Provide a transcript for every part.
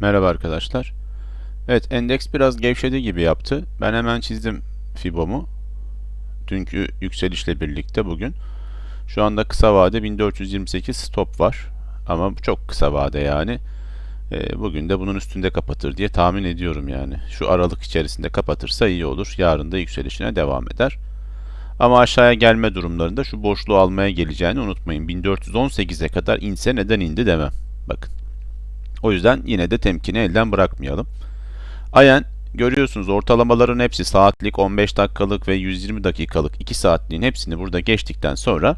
Merhaba arkadaşlar. Evet endeks biraz gevşedi gibi yaptı. Ben hemen çizdim Fibo'mu. Dünkü yükselişle birlikte bugün. Şu anda kısa vade 1428 stop var. Ama çok kısa vade yani. Ee, bugün de bunun üstünde kapatır diye tahmin ediyorum yani. Şu aralık içerisinde kapatırsa iyi olur. Yarın da yükselişine devam eder. Ama aşağıya gelme durumlarında şu boşluğu almaya geleceğini unutmayın. 1418'e kadar inse neden indi demem. Bakın. O yüzden yine de temkini elden bırakmayalım. Ayen görüyorsunuz ortalamaların hepsi saatlik, 15 dakikalık ve 120 dakikalık 2 saatliğin hepsini burada geçtikten sonra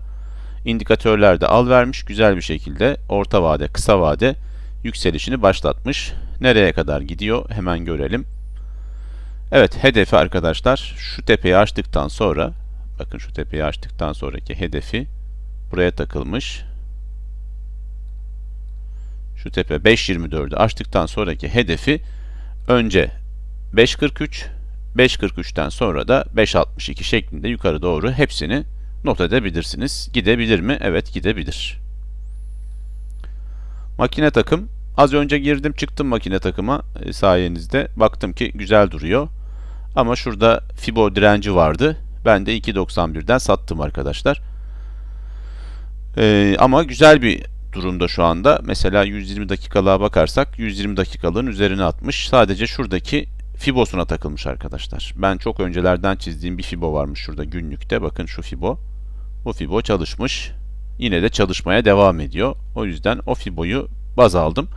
indikatörlerde al vermiş güzel bir şekilde orta vade, kısa vade yükselişini başlatmış. Nereye kadar gidiyor hemen görelim. Evet hedefi arkadaşlar şu tepeyi açtıktan sonra bakın şu tepeyi açtıktan sonraki hedefi buraya takılmış. Şu tepe 5.24'ü açtıktan sonraki hedefi önce 5.43 5.43'ten sonra da 5.62 şeklinde yukarı doğru hepsini not edebilirsiniz. Gidebilir mi? Evet gidebilir. Makine takım. Az önce girdim çıktım makine takıma e, sayenizde. Baktım ki güzel duruyor. Ama şurada Fibo direnci vardı. Ben de 2.91'den sattım arkadaşlar. Ee, ama güzel bir durumda şu anda. Mesela 120 dakikalığa bakarsak 120 dakikalığın üzerine atmış. Sadece şuradaki Fibo'suna takılmış arkadaşlar. Ben çok öncelerden çizdiğim bir Fibo varmış şurada günlükte. Bakın şu Fibo. Bu Fibo çalışmış. Yine de çalışmaya devam ediyor. O yüzden o Fibo'yu baz aldım.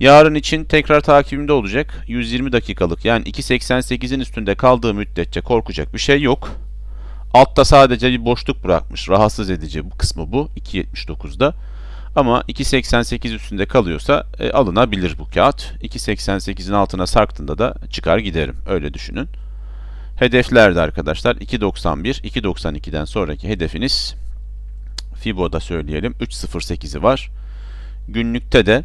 Yarın için tekrar takibimde olacak. 120 dakikalık yani 2.88'in üstünde kaldığı müddetçe korkacak bir şey yok. Altta sadece bir boşluk bırakmış. Rahatsız edici bu kısmı bu. 2.79'da. Ama 2.88 üstünde kalıyorsa e, alınabilir bu kağıt. 2.88'in altına sarktığında da çıkar giderim. Öyle düşünün. Hedeflerde arkadaşlar 2.91, 2.92'den sonraki hedefiniz Fibo'da söyleyelim 3.08'i var. Günlükte de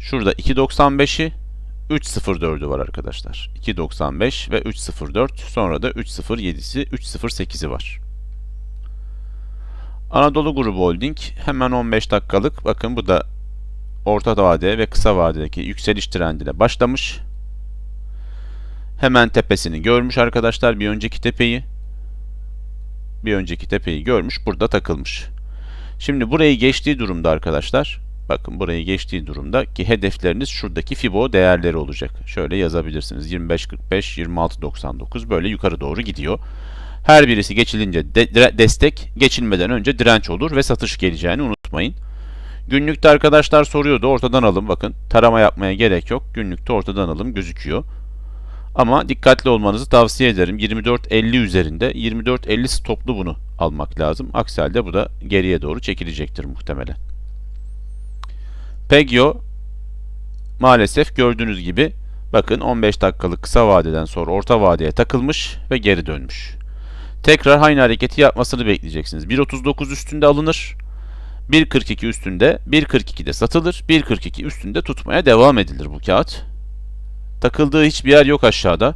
şurada 2.95'i 3.04'ü var arkadaşlar. 2.95 ve 3.04 sonra da 3.07'si 3.08'i var. Anadolu Grubu Holding hemen 15 dakikalık bakın bu da orta vade ve kısa vadedeki yükseliş trendine başlamış. Hemen tepesini görmüş arkadaşlar bir önceki tepeyi. Bir önceki tepeyi görmüş burada takılmış. Şimdi burayı geçtiği durumda arkadaşlar bakın burayı geçtiği durumda ki hedefleriniz şuradaki Fibo değerleri olacak. Şöyle yazabilirsiniz 25.45 26.99 böyle yukarı doğru gidiyor. Her birisi geçilince de, destek, geçilmeden önce direnç olur ve satış geleceğini unutmayın. Günlükte arkadaşlar soruyordu ortadan alım bakın. Tarama yapmaya gerek yok. Günlükte ortadan alım gözüküyor. Ama dikkatli olmanızı tavsiye ederim. 24.50 üzerinde 24.50 stoplu bunu almak lazım. Aksi halde bu da geriye doğru çekilecektir muhtemelen. Pegio maalesef gördüğünüz gibi bakın 15 dakikalık kısa vadeden sonra orta vadeye takılmış ve geri dönmüş. Tekrar aynı hareketi yapmasını bekleyeceksiniz. 1.39 üstünde alınır. 1.42 üstünde, 1.42'de satılır. 1.42 üstünde tutmaya devam edilir bu kağıt. Takıldığı hiçbir yer yok aşağıda.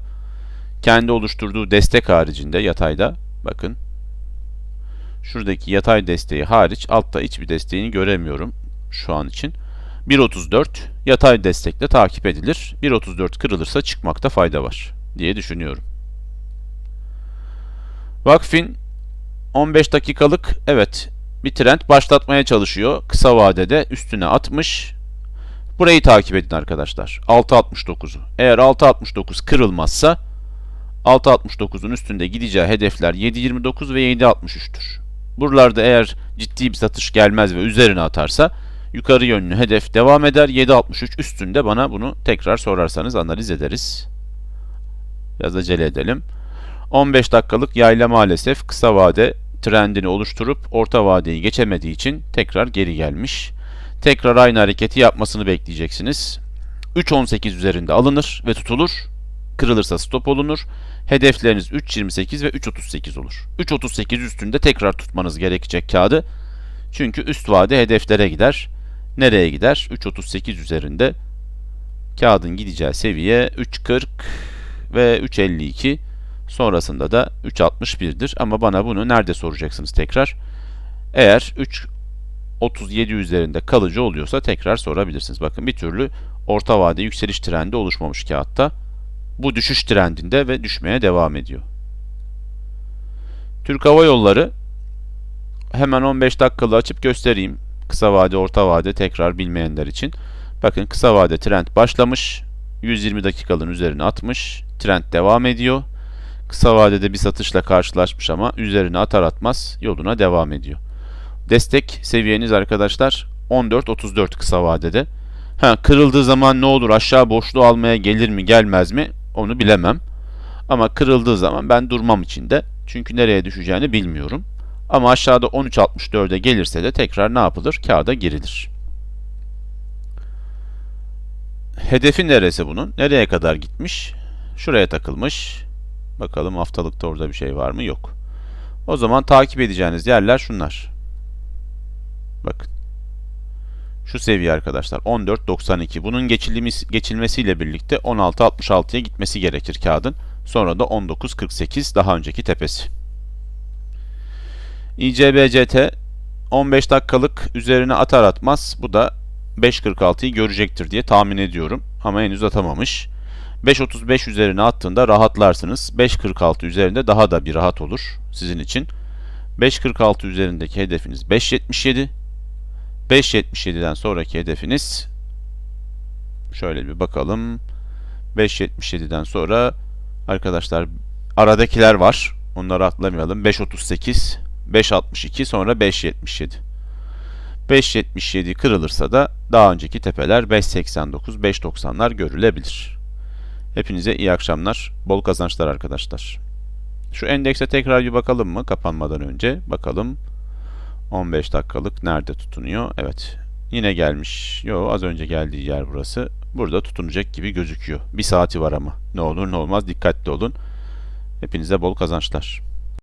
Kendi oluşturduğu destek haricinde yatayda bakın. Şuradaki yatay desteği hariç altta hiçbir desteğini göremiyorum şu an için. 1.34 yatay destekle takip edilir. 1.34 kırılırsa çıkmakta fayda var diye düşünüyorum. Vakfin 15 dakikalık evet bir trend başlatmaya çalışıyor. Kısa vadede üstüne atmış. Burayı takip edin arkadaşlar. 6.69'u. Eğer 6.69 kırılmazsa 6.69'un üstünde gideceği hedefler 7.29 ve 7.63'tür. Buralarda eğer ciddi bir satış gelmez ve üzerine atarsa yukarı yönlü hedef devam eder. 7.63 üstünde bana bunu tekrar sorarsanız analiz ederiz. Biraz acele edelim. 15 dakikalık yayla maalesef kısa vade trendini oluşturup orta vadeyi geçemediği için tekrar geri gelmiş. Tekrar aynı hareketi yapmasını bekleyeceksiniz. 3.18 üzerinde alınır ve tutulur. Kırılırsa stop olunur. Hedefleriniz 3.28 ve 3.38 olur. 3.38 üstünde tekrar tutmanız gerekecek kağıdı. Çünkü üst vade hedeflere gider. Nereye gider? 3.38 üzerinde kağıdın gideceği seviye 3.40 ve 3.52. Sonrasında da 3.61'dir. Ama bana bunu nerede soracaksınız tekrar? Eğer 3.37 üzerinde kalıcı oluyorsa tekrar sorabilirsiniz. Bakın bir türlü orta vade yükseliş trendi oluşmamış kağıtta. Bu düşüş trendinde ve düşmeye devam ediyor. Türk Hava Yolları hemen 15 dakikalı açıp göstereyim. Kısa vade, orta vade tekrar bilmeyenler için. Bakın kısa vade trend başlamış. 120 dakikalığın üzerine atmış. Trend devam ediyor. Kısa vadede bir satışla karşılaşmış ama üzerine atar atmaz yoluna devam ediyor. Destek seviyeniz arkadaşlar 14.34 kısa vadede. Ha, kırıldığı zaman ne olur aşağı boşluğu almaya gelir mi gelmez mi onu bilemem. Ama kırıldığı zaman ben durmam içinde. Çünkü nereye düşeceğini bilmiyorum. Ama aşağıda 13.64'e gelirse de tekrar ne yapılır? Kağıda girilir. Hedefi neresi bunun? Nereye kadar gitmiş? Şuraya takılmış. Bakalım haftalıkta orada bir şey var mı? Yok. O zaman takip edeceğiniz yerler şunlar. Bakın. Şu seviye arkadaşlar 14.92. Bunun geçilmesi, geçilmesiyle birlikte 16.66'ya gitmesi gerekir kağıdın. Sonra da 19.48 daha önceki tepesi. ICBCT 15 dakikalık üzerine atar atmaz bu da 5.46'yı görecektir diye tahmin ediyorum. Ama henüz atamamış. 5.35 üzerine attığında rahatlarsınız. 5.46 üzerinde daha da bir rahat olur sizin için. 5.46 üzerindeki hedefiniz 5.77. 5.77'den sonraki hedefiniz şöyle bir bakalım. 5.77'den sonra arkadaşlar aradakiler var. Onları atlamayalım. 5.38, 5.62 sonra 5.77. 5.77 kırılırsa da daha önceki tepeler 5.89, 5.90'lar görülebilir. Hepinize iyi akşamlar, bol kazançlar arkadaşlar. Şu endekse tekrar bir bakalım mı kapanmadan önce? Bakalım. 15 dakikalık nerede tutunuyor? Evet. Yine gelmiş. Yo az önce geldiği yer burası. Burada tutunacak gibi gözüküyor. Bir saati var ama. Ne olur ne olmaz dikkatli olun. Hepinize bol kazançlar.